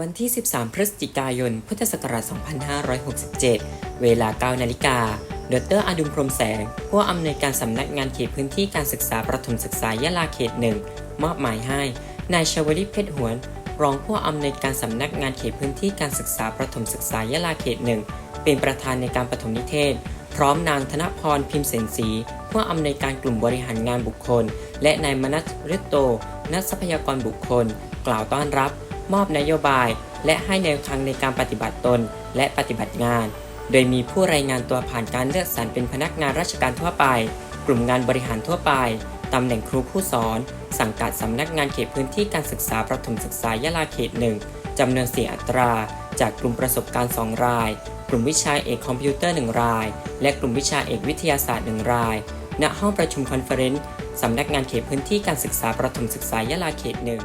วันที่ 13 พฤศจิกายน พุทธศักราช 2567 เวลา 9 นาฬิกา ดรอดุลพรมแสง ผู้อำนวยการสำนักงานเขตพื้นที่การศึกษาประถมศึกษายะลาเขตหนึ่งมอบหมายให้ นายชวลิตเพชรหวน รองผู้อำนวยการสำนักงานเขตพื้นที่การศึกษาประถมศึกษายะลาเขตหนึ่งเป็นประธานในการปฐมนิเทศ พร้อมนางธนพรพิมพ์เสนศรีผู้อำนวยการกลุ่มบริหารงานบุคคล และนายมนัสฤตโตนักทรัพยากรบุคคล กล่าวต้อนรับ มอบนโยบาย และให้แนวทางในการปฏิบัติตนและปฏิบัติงาน โดยมีผู้รายงานตัวผ่านการเลือกสรรเป็นพนักงานราชการทั่วไป กลุ่มงานบริหารทั่วไปตำแหน่งครูผู้สอน สังกัดสำนักงานเขตพื้นที่การศึกษาประถมศึกษายะลาเขตหนึ่งจำนวน 4 อัตรา จากกลุ่มประสบการณ์ 2 ราย กลุ่มวิชาเอกคอมพิวเตอร์ 1 ราย และกลุ่มวิชาเอกวิทยาศาสตร์ 1 ราย ณ ห้องประชุมคอนเฟอเรนซ์สำนักงานเขตพื้นที่การศึกษาประถมศึกษายะลาเขตหนึ่ง